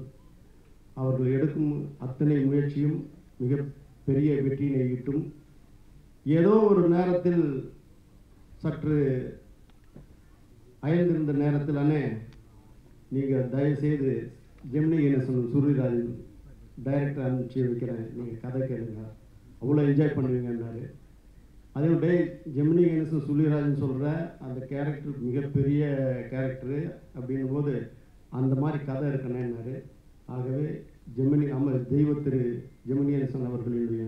Speaker 8: அவர்கள் எடுக்கும் அத்தனை முயற்சியும் மிக பெரிய வெற்றியினை ஈட்டும். ஏதோ ஒரு நேரத்தில் சற்று அயர்ந்திருந்த நேரத்திலானே நீங்கள் தயவுசெய்து ஜெமினி கணேசன் சூரியராஜன் டைரக்டர் அனுப்பிச்சு வைக்கிறேன். நீங்கள் கதை கேளுங்க. அவ்வளோ என்ஜாய் பண்ணுவீங்கன்னாரு அதே மாதிரி ஜெமினி கணேசன் சுழிராஜன் சொல்கிற அந்த கேரக்டர் மிகப்பெரிய கேரக்டரு அப்படின்னும் போது அந்த மாதிரி கதை இருக்கணும்னாரு. ஆகவே ஜெமினி அம தெய்வ திரு ஜெமினி கணேசன் அவர்களுடைய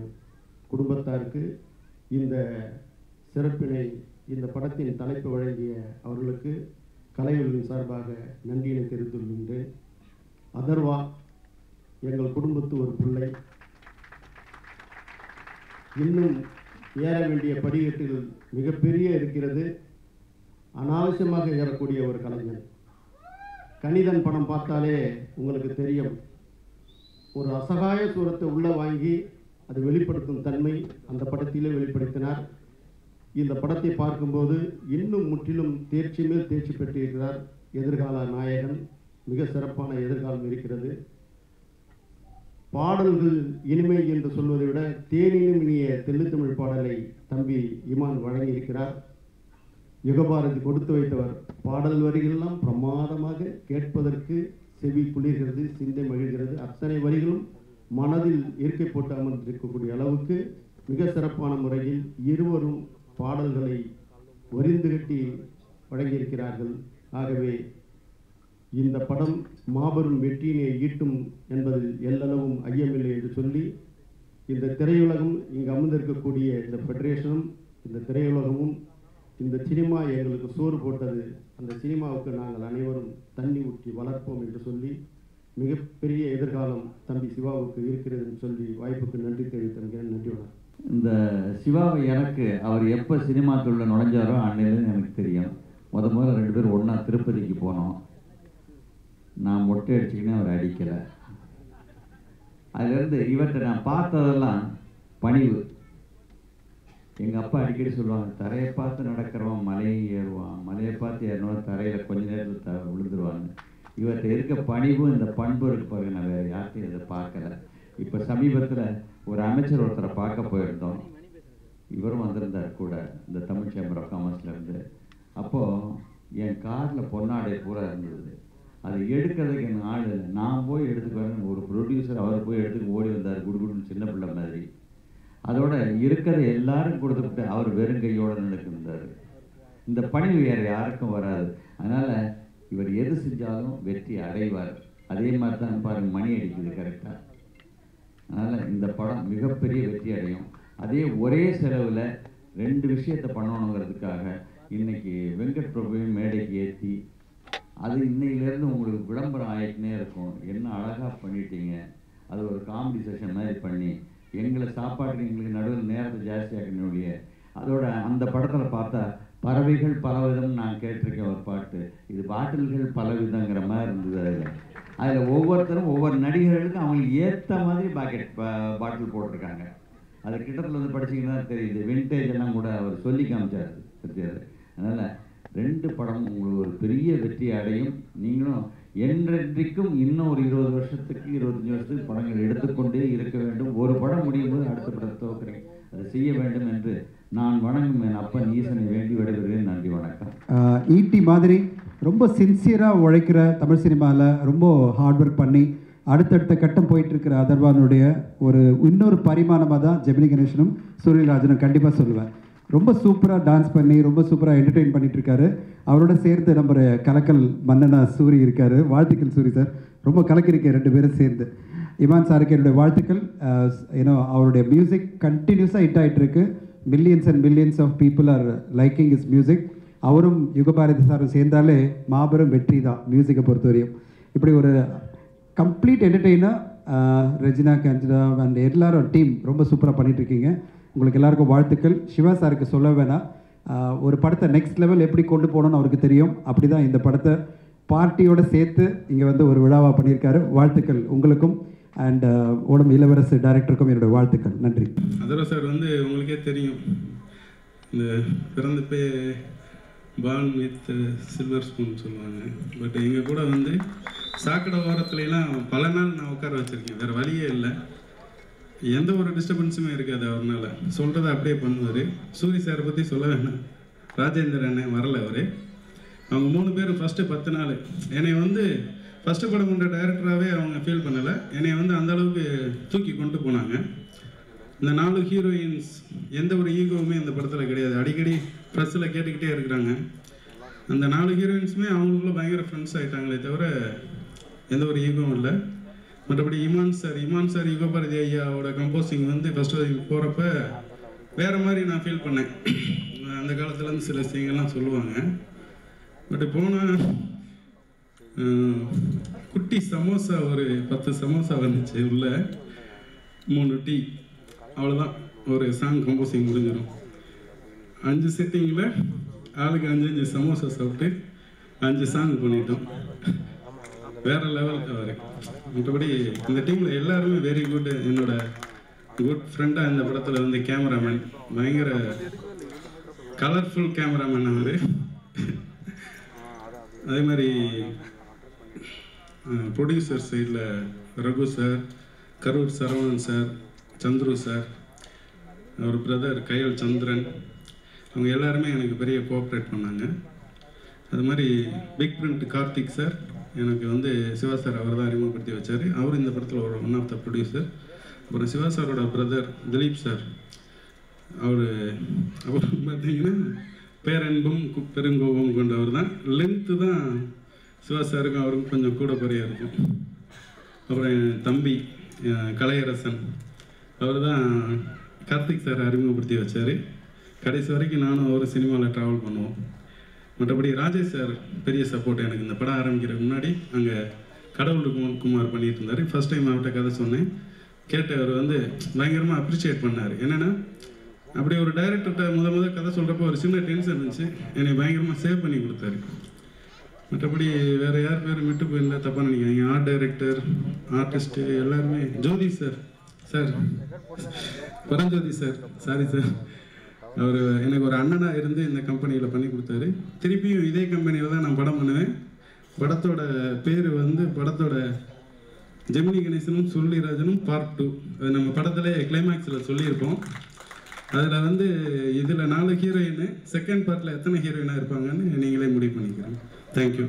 Speaker 8: குடும்பத்தாருக்கு இந்த சிறப்பினை இந்த படத்தின் தலைப்பு வழங்கிய அவர்களுக்கு கலைகளின் சார்பாக நன்றியினை தெரிவித்துள்ளேன் அதர்வா எங்கள் குடும்பத்து ஒரு பிள்ளை. இன்னும் ஏற வேண்டிய படிக்கட்டில் மிகப்பெரிய இருக்கிறது. அனாவசியமாக ஏறக்கூடிய ஒரு கலைஞன். கணிதன் படம் பார்த்தாலே உங்களுக்கு தெரியும். ஒரு அசகாய சூரத்தை உள்ளே வாங்கி அது வெளிப்படுத்தும் தன்மை அந்த படத்திலே வெளிப்படுத்தினார். இந்த படத்தை பார்க்கும்போது இன்னும் முற்றிலும் தேர்ச்சி மேல் தேர்ச்சி பெற்றிருக்கிறார் எதிர்கால நாயகன். மிக சிறப்பான எதிர்காலம் இருக்கிறது. பாடல்கள் இனிமை என்று சொல்வதை விட தேனினும் இனிய தெல்லுத்தமிழ் பாடலை தம்பி இமான் வழங்கியிருக்கிறார். யுகபாரதி கொடுத்து வைத்தவர் பாடல் வரிகளெல்லாம் பிரமாதமாக கேட்பதற்கு செவி குளிர்கிறது சிந்தை மகிழ்கிறது. அத்தனை வரிகளும் மனதில் இயற்கை போட்டு அமர்ந்திருக்கக்கூடிய அளவுக்கு மிக சிறப்பான முறையில் இருவரும் பாடல்களை வரிந்து கட்டி வழங்கியிருக்கிறார்கள். ஆகவே இந்த படம் மாபெரும் வெற்றியினை ஈட்டும் என்பதில் எல்லளவும் ஐயமில்லை என்று சொல்லி இந்த திரையுலகம் இங்கு அமர்ந்திருக்கக்கூடிய இந்த ஃபெடரேஷனும் இந்த திரையுலகமும் இந்த சினிமா எங்களுக்கு சோறு போட்டது. அந்த சினிமாவுக்கு நாங்கள் அனைவரும் தண்ணி ஊற்றி வளர்ப்போம் என்று சொல்லி மிகப்பெரிய எதிர்காலம் தம்பி சிவாவுக்கு இருக்கிறது என்று சொல்லி வாய்ப்புக்கு நன்றி தெரிவித்திருக்கிறேன் நன்றி வணக்கம்.
Speaker 9: இந்த சிவாவை எனக்கு அவர் எப்போ சினிமா தொழில நுழைஞ்சாரோ அன்னையிலேருந்து எனக்கு தெரியும். முத முதல்ல ரெண்டு பேரும் ஒன்றா திருப்பதிக்கு போனோம். நான் மொட்டை அடிச்சுக்கினே அவர் அடிக்கலை. அதுலேருந்து இவர்கிட்ட நான் பார்த்ததெல்லாம் பணிவு. எங்கள் அப்பா அடிக்கடி சொல்லுவாங்க தரையை பார்த்து நடக்கிறவன் மலையை ஏறுவான். மலையை பார்த்து ஏறினவன் தரையில் கொஞ்ச நேரத்தில் த விழுந்துருவாங்க இவர்கிட்ட இருக்க பணிவும் இந்த பண்பு இருக்கு பாருங்க நான் வேறு யார்கிட்டையும் இதை பார்க்கல. இப்போ சமீபத்தில் ஒரு அமைச்சர் ஒருத்தரை பார்க்க போயிருந்தோம். இவரும் வந்திருந்தார் கூட இந்த தமிழ் சேம்பர் ஆஃப் காமர்ஸ்லேருந்து அப்போது என் காரில் பொன்னாடை பூரா இருந்தது. அதை எடுக்கிறதுக்கு எனக்கு ஆள் இல்லை. நான் போய் எடுத்துக்குவேன் ஒரு ப்ரொடியூசர் அவர் போய் எடுத்துக்க ஓடி வந்தார். குடுகுடுன்னு சின்ன பிள்ளை மாதிரி. அதோட இருக்கிற எல்லாரும் கொடுத்துட்டு அவர் வெறுங்கையோடு நடக்கின்றார் இந்த பணி வேறு யாருக்கும் வராது. அதனால் இவர் எது செஞ்சாலும் வெற்றி அடைவார். அதே மாதிரி தான் பாருங்க மணி அடிக்குது கரெக்டாக அதனால் இந்த படம் மிகப்பெரிய வெற்றி அடையும். அதே ஒரே செலவில் ரெண்டு விஷயத்தை பண்ணணுங்கிறதுக்காக இன்னைக்கு வெங்கட் பிரபுவையும் மேடைக்கு ஏற்றி அது இன்னையிலேருந்து உங்களுக்கு விளம்பரம் ஆகிட்டுனே இருக்கும். என்ன அழகாக பண்ணிட்டீங்க. அது ஒரு காமெடி செஷன் மாதிரி பண்ணி எங்களை சாப்பாட்டுக்கு எங்களுக்கு நடுவில் நேரத்தை ஜாஸ்தியாக்கினுடைய அதோட அந்த படத்தில் பார்த்தா பறவைகள் பலவிதம் நான் கேட்டிருக்கேன் ஒரு பாட்டு. இது பாட்டில்கள் பலவிதங்கிற மாதிரி இருந்தது அதில். அதில் ஒவ்வொருத்தரும் ஒவ்வொரு நடிகர்களுக்கும் அவங்களுக்கு ஏற்ற மாதிரி பாக்கெட் பாட்டில் போட்டிருக்காங்க. அது கிட்டத்தில் வந்து படிச்சிங்கன்னா தெரியுது. வின்டேஜ் எல்லாம் கூட அவர் சொல்லி காமிச்சார் அதனால் ரெண்டு படம் உங்களுக்கு ஒரு பெரிய வெற்றி அடையும். நீங்களும் என்றென்றைக்கும் இன்னும் ஒரு இருபது வருஷத்துக்கு இருபத்தஞ்சு வருஷத்துக்கு படங்கள் எடுத்துக்கொண்டே இருக்க வேண்டும். ஒரு படம் முடியும் போது அடுத்த படத்தை துவக்கிறேன். அதை செய்ய வேண்டும் என்று நான் வணங்கும் என் அப்பன் ஈசனை வேண்டி விடைபெறுகிறேன். நன்றி வணக்கம்.
Speaker 10: ஈட்டி மாதிரி ரொம்ப சின்சியராக உழைக்கிற தமிழ் சினிமாவில் ரொம்ப ஹார்ட் ஒர்க் பண்ணி அடுத்தடுத்த கட்டம் போயிட்டு இருக்கிற அதர்வானுடைய ஒரு இன்னொரு பரிமாணமாக தான் ஜெமினி கணேசனும் சூரியராஜனும் கண்டிப்பாக சொல்லுவேன். ரொம்ப சூப்பராக டான்ஸ் பண்ணி ரொம்ப சூப்பராக என்டர்டெயின் பண்ணிட்டு இருக்காரு அவரோட சேர்ந்து நம்ம கலக்கல் மன்னனா சூரி இருக்காரு. வாழ்த்துக்கள் சூரி சார். ரொம்ப கலக்கிருக்கேன் ரெண்டு பேரும் சேர்ந்து. இமான் சாருக்கு என்னுடைய வாழ்த்துக்கள். ஏன்னா அவருடைய மியூசிக் கண்டினியூஸாக ஹிட் ஆகிட்டு இருக்கு millions and millions of people are liking is music அவரும் யுகபாரதி சாரும் சேர்ந்தாலே மாபெரும் வெற்றி தான் மியூசிக்கை பொறுத்தவரையும். இப்படி ஒரு கம்ப்ளீட் என்டர்டெயினாக ரெஜினா கஞ்சனா அண்ட் எல்லாரும் டீம் ரொம்ப சூப்பராக பண்ணிட்டு இருக்கீங்க உங்களுக்கு எல்லாருக்கும் வாழ்த்துக்கள். சிவா சாருக்கு சொல்ல வேணாம். ஒரு படத்தை நெக்ஸ்ட் லெவல் எப்படி கொண்டு போகணும்னு அவருக்கு தெரியும். அப்படி தான் இந்த படத்தை பார்ட்டியோட சேர்த்து இங்கே வந்து ஒரு விழாவாக பண்ணியிருக்காரு. வாழ்த்துக்கள் உங்களுக்கும். அண்ட் ஓடம் இளவரசு டைரக்டருக்கும் என்னோட வாழ்த்துக்கள். நன்றி.
Speaker 11: அதர்வா சார் வந்து உங்களுக்கே தெரியும். இந்த பிறந்த பே பான் வித் சில்வர் ஸ்பூன் சொல்லுவாங்க. பட் எங்கள் கூட வந்து சாக்கடை ஓரத்துலலாம் பல நாள் நான் உட்கார வச்சுருக்கேன். வேறு வழியே இல்லை. எந்த ஒரு டிஸ்டர்பன்ஸுமே இருக்காது அவர்னால. சொல்கிறத அப்படியே பண்ணுவார். சூரி சாரை பற்றி சொல்ல வேணாம். ராஜேந்தர் அண்ணன் வரல அவர். அவங்க மூணு பேரும் ஃபஸ்ட்டு பத்து நாள். என்னை வந்து ஃபஸ்ட்டு படம் கொண்ட டைரக்டராகவே அவங்க ஃபீல் பண்ணலை. என்னை வந்து அந்தளவுக்கு தூக்கி கொண்டு போனாங்க. இந்த நாலு ஹீரோயின்ஸ் எந்த ஒரு ஈகோவுமே இந்த படத்தில் கிடையாது. அடிக்கடி ப்ரெஸ்ஸில் கேட்டுக்கிட்டே இருக்கிறாங்க. அந்த நாலு ஹீரோயின்ஸுமே அவங்களுக்குள்ள பயங்கர ஃப்ரெண்ட்ஸ் ஆகிட்டாங்களே தவிர எந்த ஒரு ஈகோவும் இல்லை. மற்றபடி இமான் சார் இமான் சார் யுகபாரதி ஐயாவோட கம்போசிங் வந்து ஃபஸ்ட் போகிறப்ப வேறு மாதிரி நான் ஃபீல் பண்ணேன். அந்த காலத்துலேருந்து சில விஷயங்கள்லாம் சொல்லுவாங்க. பட் போனால் குட்டி சமோசா ஒரு பத்து சமோசா வந்துச்சு உள்ள. மூணு டீ. அவ்வளோதான் ஒரு சாங் கம்போசிங் முடிஞ்சிடும். அஞ்சு செட்டிங்கில் ஆளுக்கு அஞ்சு அஞ்சு சமோசா சாப்பிட்டு அஞ்சு சாங் பண்ணிட்டோம். வேற லெவலுக்கு அவர் மற்றபடி இந்த டீமில் எல்லாருமே வெரி குட் என்னோட குட் ஃப்ரெண்டாக இந்த படத்தில் வந்து கேமராமேன் பயங்கர கலர்ஃபுல் கேமராமேன் அவர். அதே மாதிரி ப்ரொடியூசர் சைடில் Raghu sir Karur Saravanan sir Chandru sir அவர் பிரதர் கையல் சந்திரன். அவங்க எல்லாருமே எனக்கு பெரிய கோஆப்ரேட் பண்ணாங்க. அது மாதிரி பிக் பிரிண்ட் கார்த்திக் சார் எனக்கு வந்து சிவா சார் அவர் தான் அறிமுகப்படுத்தி வச்சார். அவர் இந்த படத்தில் ஒரு ஒன் ஆஃப் த ப்ரொடியூசர் அப்புறம் சிவா சாரோட பிரதர் திலீப் சார். அவர் அவர் பார்த்தீங்கன்னா பேரன்பும் பெருங்கோபம் கொண்டவர் தான். லென்த்து தான் சிவா சாருக்கும் அவருக்கும் கொஞ்சம் கூட குறையாக இருக்கும். அப்புறம் என் தம்பி கலையரசன் அவர் தான் கார்த்திக் சார் அறிமுகப்படுத்தி வச்சார். கடைசி வரைக்கும் நானும் அவர் சினிமாவில் ட்ராவல் பண்ணுவோம். மற்றபடி ராஜேஷ் சார் பெரிய சப்போர்ட் எனக்கு இந்த படம் ஆரம்பிக்கிறதுக்கு முன்னாடி அங்கே கடவுள் குமார் குமார் பண்ணிட்டு இருந்தார். ஃபர்ஸ்ட் டைம் அவர்கிட்ட கதை சொன்னேன். கேட்டு அவர் வந்து பயங்கரமாக அப்ரிஷியேட் பண்ணார். என்னென்னா அப்படி ஒரு டைரக்டர்கிட்ட முத முத கதை சொல்கிறப்போ ஒரு சின்ன டென்ஷன் இருந்துச்சு. என்னை பயங்கரமாக சேவ் பண்ணி கொடுத்தாரு. மற்றபடி வேறு யார் பேர் விட்டு போயிருந்தா தப்பாக நினைக்காங்க ஆர்ட் டைரக்டர் ஆர்டிஸ்ட்டு எல்லாருமே. Jothi sir sir Paranjothi sir sorry sir அவர் எனக்கு ஒரு அண்ணனாக இருந்து இந்த கம்பெனியில் பண்ணி கொடுத்தாரு. திருப்பியும் இதே கம்பெனியில் தான் நான் படம் பண்ணுவேன். படத்தோட பேர் வந்து படத்தோட ஜெமினி கணேசனும் சுருளிராஜனும் பார்ட் டூ அது நம்ம படத்தில் கிளைமேக்ஸில் சொல்லியிருப்போம். அதில் வந்து இதில் நாலு ஹீரோயின் செகண்ட் பார்ட்டில் எத்தனை ஹீரோயினாக இருப்பாங்கன்னு நீங்களே முடிவு பண்ணிக்கிறேன் தேங்க்யூ